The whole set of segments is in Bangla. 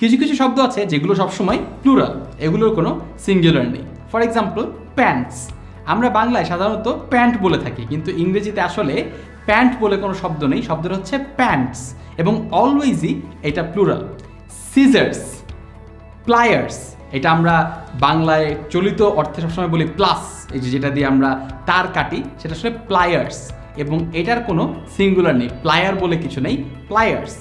কিছু কিছু শব্দ আছে যেগুলো সবসময় প্লুরাল এগুলোর কোনো সিঙ্গুলার নেই। ফর এক্সাম্পল প্যান্টস আমরা বাংলায় সাধারণত প্যান্ট বলে থাকি, কিন্তু ইংরেজিতে আসলে প্যান্ট বলে কোনো শব্দ নেই, শব্দটা হচ্ছে প্যান্টস এবং অলওয়েজই এটা প্লুরাল সিজার্স প্লায়ার্স এটা আমরা বাংলায় চলিত অর্থে সবসময় বলি প্লাস এই যে যেটা দিয়ে আমরা তার কাটি, সেটা আসলে প্লায়ার্স এবং এটার কোনো সিঙ্গুলার নেই। প্লায়ার বলে কিছু নেই প্লায়ার্স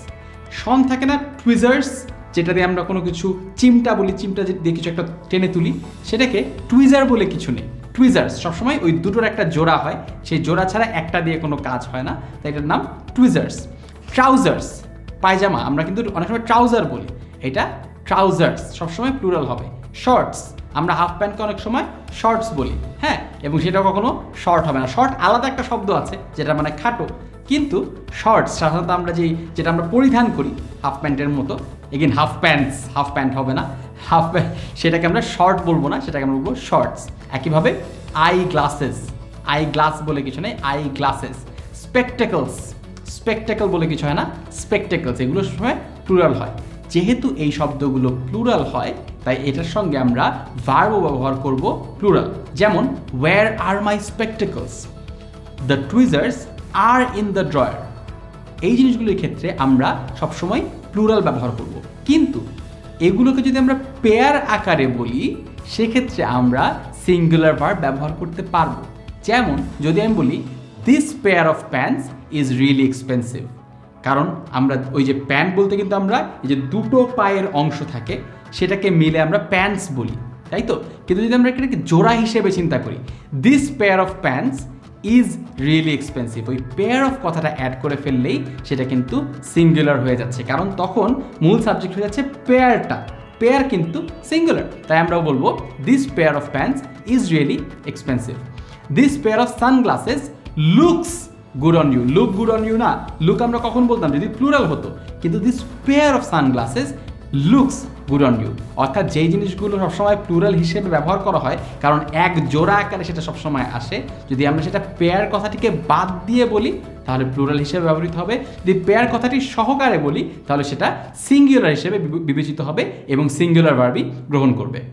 সন থাকে না টুইজার্স যেটা দিয়ে আমরা কোনো কিছু চিমটা বলি, চিমটা দিয়ে কিছু একটা টেনে তুলি, সেটাকে টুইজার বলে কিছু নেই। টুইজার্স সবসময় ওই দুটোর একটা জোড়া হয়। সেই জোড়া ছাড়া একটা দিয়ে কোনো কাজ হয় না। তাই এটার নাম টুইজার্স ট্রাউজার্স পায়জামা, আমরা কিন্তু অনেক সময় ট্রাউজার বলি। এটা ট্রাউজার্স সবসময় প্লুরাল হবে। শর্টস আমরা হাফ প্যান্টকে অনেক সময় শর্টস বলি। হ্যাঁ? এবং সেটা কখনো শর্ট হবে না। শর্ট আলাদা একটা শব্দ আছে, যেটা মানে খাটো। কিন্তু শর্টস সাধারণত আমরা যেই, যেটা আমরা পরিধান করি হাফ প্যান্টের মতো again half pants half pant হবে না হাফ প্যান্ট সেটাকে আমরা শর্ট বলব না, সেটাকে আমরা বলব শর্টস একইভাবে আই গ্লাসেস আই গ্লাস বলে কিছু নেই আই গ্লাসেস স্পেকটেকলস স্পেকটেকল বলে কিছু হয় না স্পেকটেকলস এগুলো সময় প্লুরাল হয়। যেহেতু এই শব্দগুলো প্লুরাল হয়, তাই এটার সঙ্গে আমরা ভার্বও ব্যবহার করব প্লুরাল যেমন where are my spectacles the tweezers are in the drawer এই জিনিসগুলোর ক্ষেত্রে আমরা সবসময় প্লুরাল ব্যবহার করব। কিন্তু এগুলোকে যদি আমরা পেয়ার আকারে বলি, সেক্ষেত্রে আমরা সিঙ্গুলার ভার্ব ব্যবহার করতে পারব। যেমন যদি আমি বলি this pair of pants is really expensive কারণ আমরা ওই যে প্যান্ট বলতে কিন্তু আমরা, এই যে দুটো পায়ের অংশ থাকে, সেটাকে মিলে আমরা প্যান্টস বলি। তাই তো? কিন্তু যদি আমরা এটাকে জোড়া হিসেবে চিন্তা করি this pair of pants is really expensive ওই পেয়ার অফ কথাটা অ্যাড করে ফেললেই সেটা কিন্তু সিঙ্গুলার হয়ে যাচ্ছে। কারণ তখন মূল সাবজেক্ট হয়ে যাচ্ছে পেয়ারটা পেয়ার কিন্তু সিঙ্গুলার তাই আমরাও বলব this pair of pants is really expensive this pair of sunglasses looks good on you look good on you না। লুক আমরা কখন বলতাম? যদি প্লুরাল হতো। কিন্তু this pair of sunglasses looks on you অর্থাৎ যেই জিনিসগুলো সবসময় প্লুরাল হিসেবে ব্যবহার করা হয়, কারণ এক জোড়া আকারে সেটা সবসময় আসে। যদি আমরা সেটা পেয়ার কথাটিকে বাদ দিয়ে বলি, তাহলে প্লুরাল হিসেবে ব্যবহৃত হবে। যদি পেয়ার কথাটি সহকারে বলি, তাহলে সেটা সিঙ্গুলার হিসেবে বিবে- বিবেচিত হবে এবং সিঙ্গুলার ভার্বই গ্রহণ করবে।